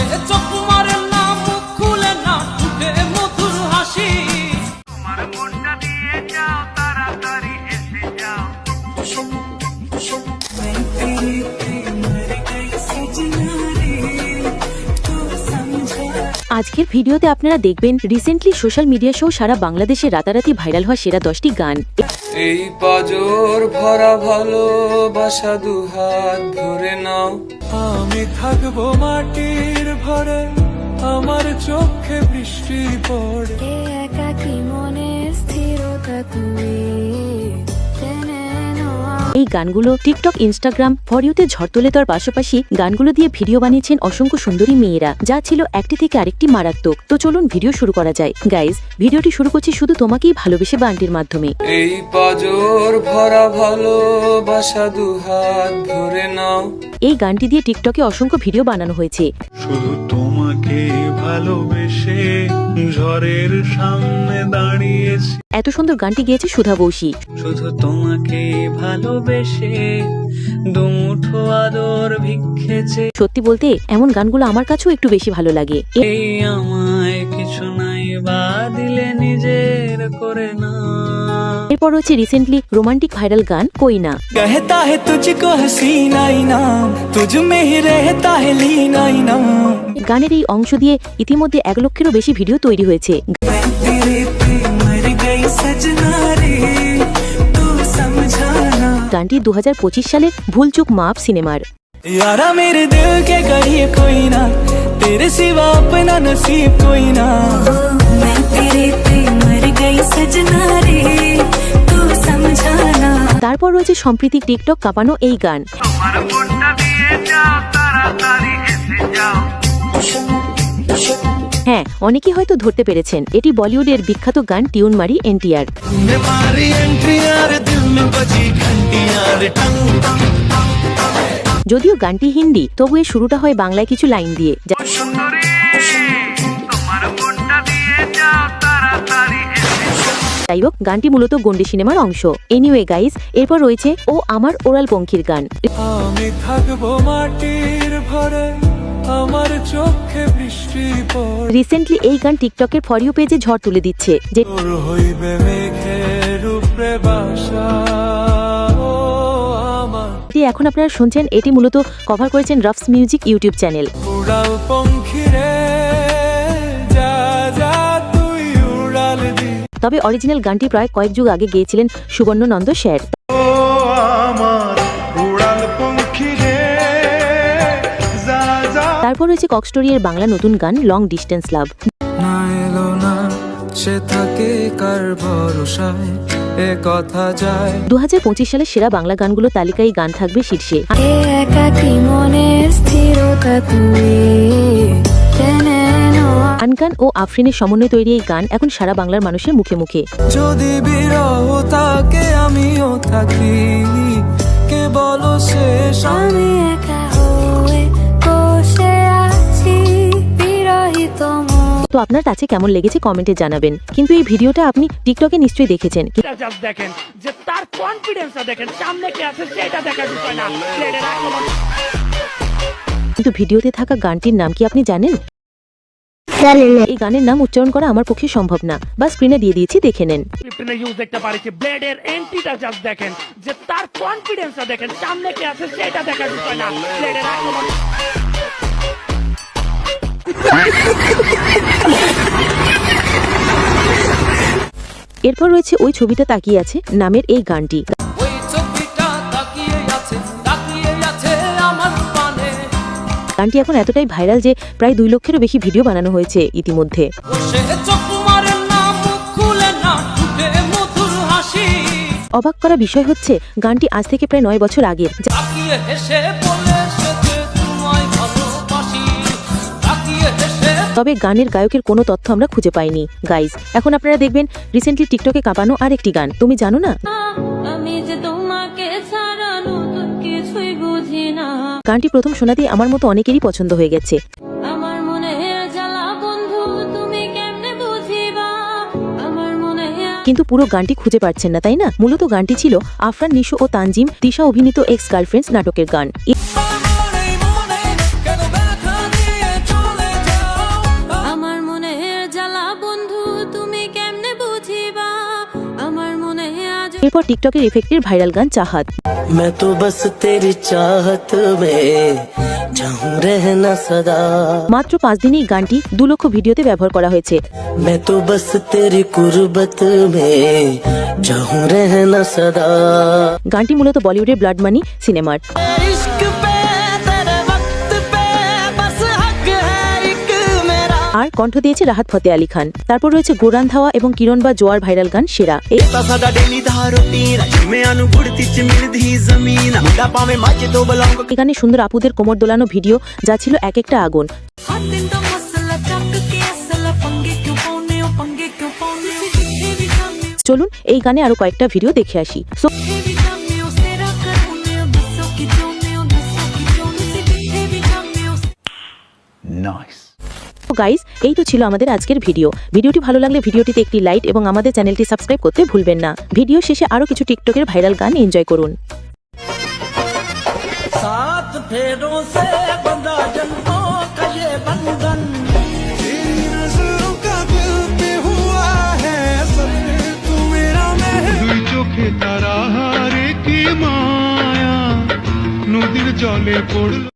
সে চোখ মারে আজকের ভিডিওতে আপনারা দেখবেন রিসেন্টলি সোশ্যাল মিডিয়া সহ সারা বাংলাদেশে রাতারাতি ভাইরাল হওয়া সেরা দশটি গান। এই পাজর ভরা ভালোবাসা দুহাত ধরে নাও। আমি থাকব মাটির ভরে আমার চোখে বৃষ্টি পড়ে। একাকি একাকী মনে এই গানগুলো টিকটক ইনস্টাগ্রাম ফর ইউতে ঝড় তোলে তার পাশাপাশি গানগুলো দিয়ে ভিডিও বানিয়েছেন অসংখ্য সুন্দরী মেয়েরা। যা ছিল একটি থেকে আরেকটি মারাত্মক। তো চলুন ভিডিও শুরু করা যায়। গাইজ ভিডিওটি শুরু করছি শুধু তোমাকেই ভালোবেসে বান্টির মাধ্যমে। এই পাজর ভরা ভালোবাসা দুহাত ধরে নাও। এই গানটি দিয়ে টিকটকে অসংখ্য ভিডিও বানানো হয়েছে। শুধু তোমাকে ভালোবেসে ঝড়ের সামনে দাঁড়িয়েছি এত সুন্দর গানটি গিয়েছে সুধা বৌশী শুধু তোমাকে ভালোবেসে দুমুঠো আদর ভিক্ষেছে সত্যি বলতে এমন গানগুলো আমার কাছেও একটু বেশি ভালো লাগে এ- এই আমায় কিছু নাই বা দিলে নিজের করে না এরপর রয়েছে রিসেন্টলি রোমান্টিক ভাইরাল গান কইনা कहता है तुझको हसीना इनाम तुझ में ही रहता है लीना इनाम গানের এই অংশ দিয়ে ইতিমধ্যে এক লক্ষেরও বেশি ভিডিও তৈরি হয়েছে मैं तेरे पे मर गई सजना रे तू समझाना গানটি দু সালের ভুলচুক মাপ সিনেমার यारा मेरे दिल के करिए कोई ना तेरे सिवा अपना नसीब कोई ना मैं तेरे पे मर गई सजना रे तू समझाना তারপর রয়েছে সম্প্রীতি টিকটক কাঁপানো এই গান তোমার মনটা দিয়ে যাও তাড়াতাড়ি এসে যাও হ্যাঁ অনেকেই হয়তো ধরতে পেরেছেন এটি বলিউডের বিখ্যাত গান টিউন মারি এনটিআর যদিও গানটি হিন্দি তবু এ শুরুটা হয় বাংলায় কিছু লাইন দিয়ে। যাই হোক গানটি মূলত গন্ডি সিনেমার অংশ। এনিওয়ে গাইস এরপর রয়েছে ও আমার ওরাল পঙ্খির গান। আমি থাকব মাটির ভরে। আমার চোখে বৃষ্টি পড়ে। রিসেন্টলি এই গান টিকটকের ফর ইউ পেজে ঝড় তুলে দিচ্ছে। যে হইবে মেঘের উপরে বাসা এটি এখন আপনারা শুনছেন এটি মূলত কভার করেছেন রফস মিউজিক ইউটিউব চ্যানেল উড়াল পঙ্খী যা যা তুই উড়াল দি। তবে অরিজিনাল গানটি প্রায় কয়েক যুগ আগে গেয়েছিলেন সুবর্ণ নন্দ শের তারপর রয়েছে ককস্টোরিয়ের বাংলা নতুন গান লং ডিস্টেন্স লাভ না এলো না সে থাকে কার ভরসায় এ কথা যায়। দু সালের সেরা বাংলা গানগুলো তালিকায় গান থাকবে শীর্ষে। মনে আনগান ও আফরিনের সমন্বয়ে তৈরি এই গান এখন সারা বাংলার মানুষের মুখে মুখে। যদি বিরহ থাকে আমিও থাকি কে বলো শেষ? আমি একা তো আপনার কাছে কেমন লেগেছে কমেন্টে জানাবেন। কিন্তু এই ভিডিওটা আপনি টিকটকে নিশ্চয়ই দেখেছেন। দেখেন যে তার কনফিডেন্সটা দেখেন সামনে কে আছে সেটা দেখার বিষয় না। কিন্তু ভিডিওতে থাকা গানটির নাম কি আপনি জানেন? এই গানের নাম উচ্চারণ করা আমার পক্ষে সম্ভব না বা স্ক্রিনে দিয়ে দিয়েছি দেখে নেন। দেখতে পারিছি ব্লেডের এন্ট্রিটা জাস্ট দেখেন যে তার কনফিডেন্সটা দেখেন সামনে কে আছে সেটা দেখার বিষয় না। এরপর রয়েছে ওই ছবিটা তাকিয়ে আছে নামের এই গানটি। গানটি এখন এতটাই ভাইরাল যে প্রায় দুই লক্ষেরও বেশি ভিডিও বানানো হয়েছে ইতিমধ্যে। অবাক করা বিষয় হচ্ছে গানটি আজ থেকে প্রায় নয় বছর আগের। তবে গানের গায়কের কোনো তথ্য আমরা খুঁজে পাইনি। গাইজ এখন আপনারা দেখবেন রিসেন্টলি টিকটকে কাঁপানো আর একটি গান। তুমি জানো না? আমি যে তোমাকে ছাড়া নতুন কিছুই বুঝি না। গানটি প্রথম শোনাতেই আমার মতো অনেকেরই পছন্দ হয়ে গেছে। আমার মনে জ্বালা বন্ধু তুমি কেমনে বুঝিবা? আমার মনে কিন্তু পুরো গানটি খুঁজে পাচ্ছেন না তাই না? মূলত গানটি ছিল আফরান নিশো ও তানজিম দিশা অভিনীত এক্স গার্লফ্রেন্ডস নাটকের গান। এরপর টিকটকের ইফেক্টের ভাইরাল গান চাহাত मैं तो बस तेरी चाहत में चाहूं रहना सदा মাত্র পাঁচ দিনেই গানটি দু লক্ষ ভিডিওতে ব্যবহার করা হয়েছে मैं तो बस तेरी कुर्बत में चाहूं रहना सदा গানটি মূলত বলিউডের ব্লাড মানি সিনেমার আর কণ্ঠ দিয়েছে রাহাত ফতে আলী খান। তারপর রয়েছে গোরান ধাওয়া এবং কিরণ বা জোয়ার ভাইরাল গান সেরা। এখানে সুন্দর আপুদের কোমর দোলানো ভিডিও যা ছিল এক একটা আগুন। চলুন এই গানে আরও কয়েকটা ভিডিও দেখে আসি। Nice. जिथे भी जाने हो तेरा करूने हो दसो कि जोने हो दसो कि जोने से जिथे भी जाने हो গাইস এই তো ছিল আমাদের আজকের ভিডিও ভিডিওটি ভালো লাগলে ভিডিওটিতে একটি লাইক এবং আমাদের চ্যানেলটি সাবস্ক্রাইব করতে ভুলবেন না ভিডিও শেষে আরো কিছু টিকটকের ভাইরাল গান এনজয় করুন सात फेरों से बंधा जन्मों का ये बंधन দুই চোখে তারা হারে কি মায়া নদীর জলে পড়ল